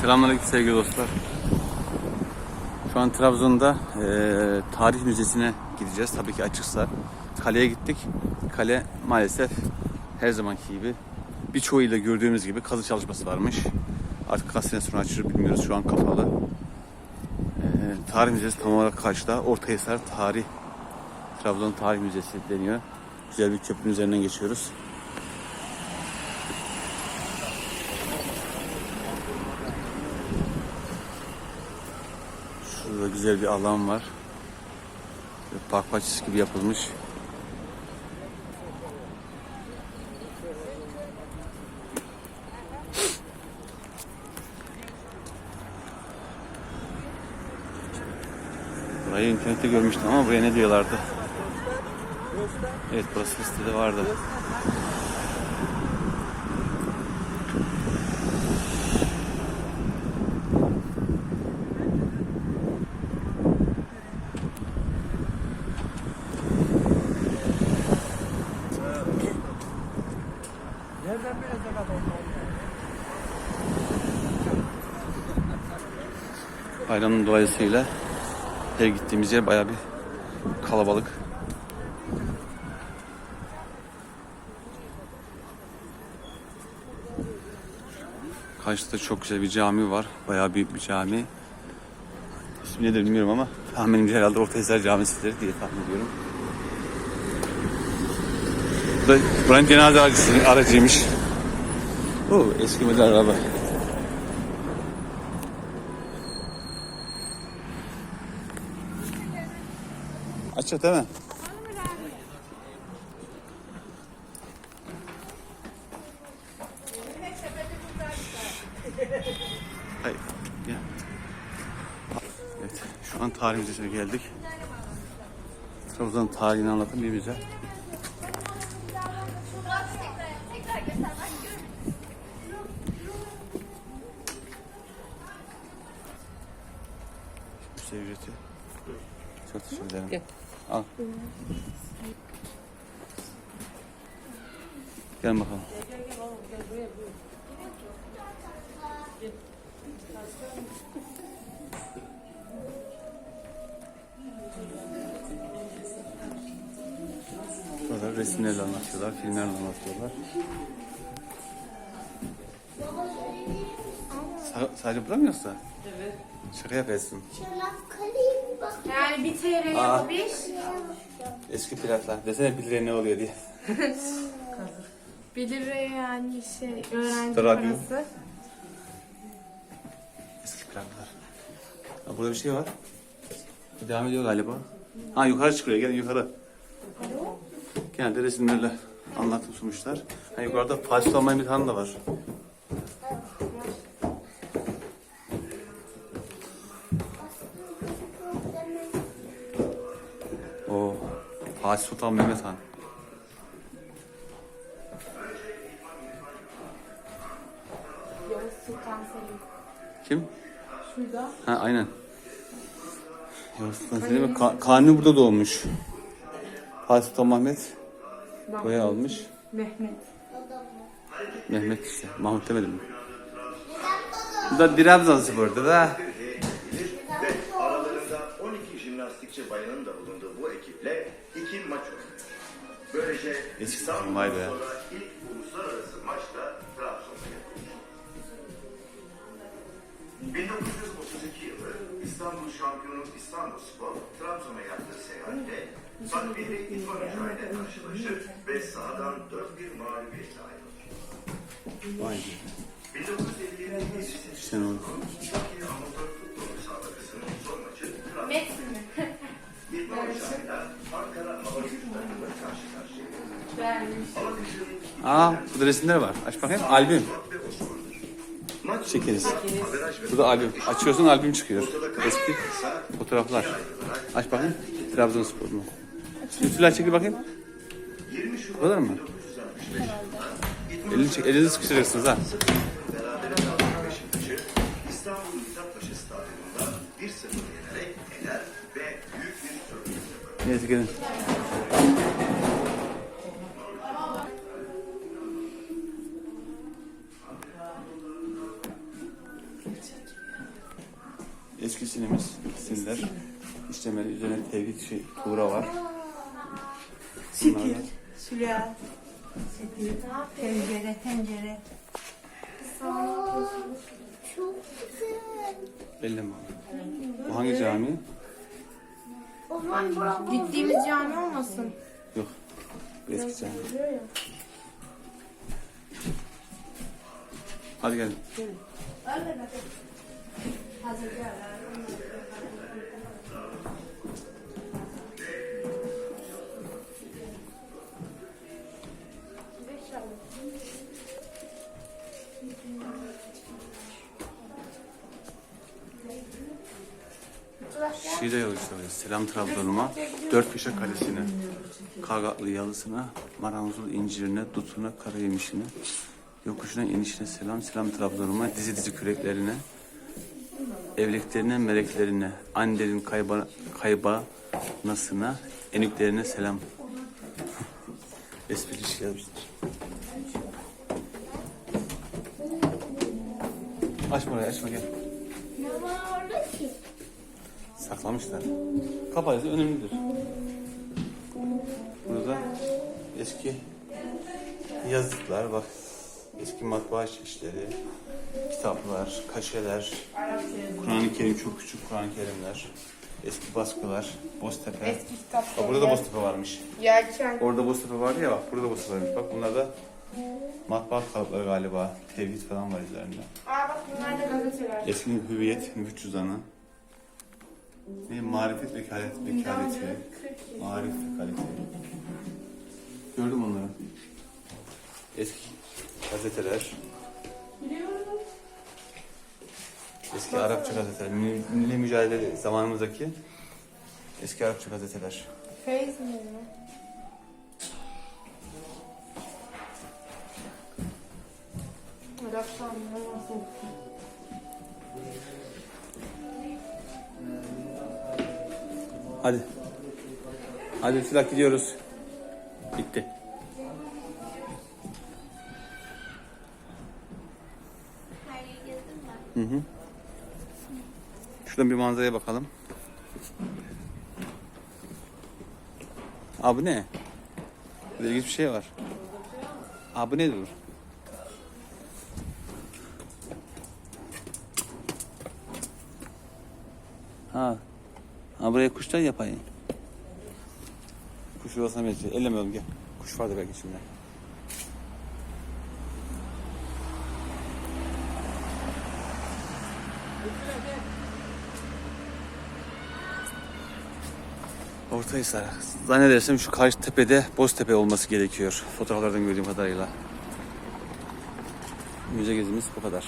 Selamünaleyküm sevgili dostlar. Şu an Trabzon'da eee, tarih müzesine gideceğiz. Tabii ki açıksa. Kaleye gittik. Kale maalesef her zamanki gibi birçoğuyla gördüğümüz gibi kazı çalışması varmış. Artık kaç sene sonra açılır bilmiyoruz. Şu an kapalı. Eee, tarih müzesi tam olarak karşıda. Ortahisar Tarih Trabzon Tarih Müzesi deniyor. Güzel bir köprünün üzerinden geçiyoruz. Şurada güzel bir alan var. Böyle park bahçesi gibi yapılmış. Burayı internette görmüştüm ama buraya ne diyorlardı? Evet burası listede vardı. Bayramın dolayısıyla her gittiğimiz yer bayağı bir kalabalık. Karşıda çok güzel bir cami var. Bayağı büyük bir cami. İsmi nedir bilmiyorum ama tahminimce herhalde Ortahisar Camisi'dir diye tahmin ediyorum. Bu da buranın cenaze aracıymış. Oo, eski model araba. Açık değil mi? Hayır. Ya. Evet. Şu an tarih müzesine geldik. Trabzon tarihini anlatan bir müze. Müze ücreti. Çok teşekkür ederim. Gel. Al. Gel bakalım. Burada resimlerle anlatıyorlar, filmlerle anlatıyorlar. Sa- sadece bura mı yoksa? Evet. Şaka yapıyorsun. Yani bir TL Aa. yapmış. Eski plaklar. Desene 1 liraya ne oluyor diye. 1 lira yani şey öğrenci Radyo. parası. Eski plaklar. Ha, burada bir şey var. Devam ediyor galiba. Ha yukarı çıkıyor. Gelin yukarı. Genelde resimlerle anlatım sunmuşlar. Ha, yukarıda Fatih Sultan Mehmet Han da var. Fatih Sultan Mehmet Han. Yavuz Sultan Selim. Kim? Şurada. Ha aynen. Yavuz Sultan Selim Ka- Kanuni burada doğmuş. Fatih Sultan Mehmet boya almış. Mehmet. Mehmet işte. Mahmut demedim mi? Bu da Trabzonspor'da da. Eski İstanbul'dan takım, vay be. sonra ilk uluslararası maç da Trabzon'da yapılmış. 1932 yılı İstanbul şampiyonu İstanbulspor Trabzon'a yaptığı seyahatte takviyeli İtfanuca ile karşılaşır ve sahadan 4-1 mağlubiyetle ayrılır. Vay be. 1957 Sen. Türkiye Amatör Futbol Müsabakası'nın son maçı Trabzon. Messi mi? İdman uçağıyla Ankara Hava Gücü takımı karşı karşıya. Aa burada resimler var. Aç bakayım. Albüm. Çekeriz. Burada albüm. Açıyorsun albüm çıkıyor. Eski fotoğraflar. Aç bakayım. Trabzonspor mu? Lütfüler çekil bakayım. 20 Şubat Bu kadar mı? 1965 Elini çek, elinizi sıkıştırırsınız ha. berabere kalan Eski sinemiz, sinirler. İşlemeli üzerine tevhid şey, tuğra var. Bunlar da Süla. Tencere, tencere. Çok güzel. abi. Bu hangi cami? Gittiğimiz cami olmasın. Yok. Bu eski cami. Hadi gel. Şiire yol işte böyle. Selam Trabzon'uma, dört köşe kalesine, Kagatlı yalısına, Maranzul incirine, dutuna, karayemişine, yokuşuna, inişine selam, selam Trabzon'uma, dizi dizi küreklerine, evliliklerine, meleklerine, annelerin kayba, kayba nasına, enüklerine selam. Esprili şey yazmışlar. Açma orayı, açma gel. Saklamışlar. Kapalısı önemlidir. Burada eski yazıtlar bak. Eski matbaa işleri, kitaplar, kaşeler, Kur'an-ı Kerim çok küçük Kur'an-ı Kerimler, eski baskılar, Boztepe. Eski kitaplar. Bak burada da Boztepe varmış. Yelken. Orada Boztepe vardı ya bak burada da Boztepe varmış. Bak bunlar da matbaa kalıpları galiba. Tevhid falan var üzerinde. Aa bak bunlar da gazeteler. Eski hüviyet, nüfus cüzdanı. Ne? Marifet vekalet vekaleti. Marif vekaleti. Gördüm onları. Eski gazeteler. Eski Arapça gazeteler. Milli, milli mücadele zamanımızdaki eski Arapça gazeteler. Feyz mi? Rakam nasıl? Hadi. Hadi Fırak gidiyoruz. Bitti. Her yeri gezdin mi? Hı hı. Şuradan bir manzaraya bakalım. Abi ne? Burada ilginç bir şey var. Abi ne dur? Ha. Ha buraya kuşlar yapayım. Kuş yuvasına benziyor. Ellemiyorum gel. Kuş vardı belki içinde. Ortahisar. Zannedersem şu karşı tepede Boztepe olması gerekiyor. Fotoğraflardan gördüğüm kadarıyla. Müze gezimiz bu kadar.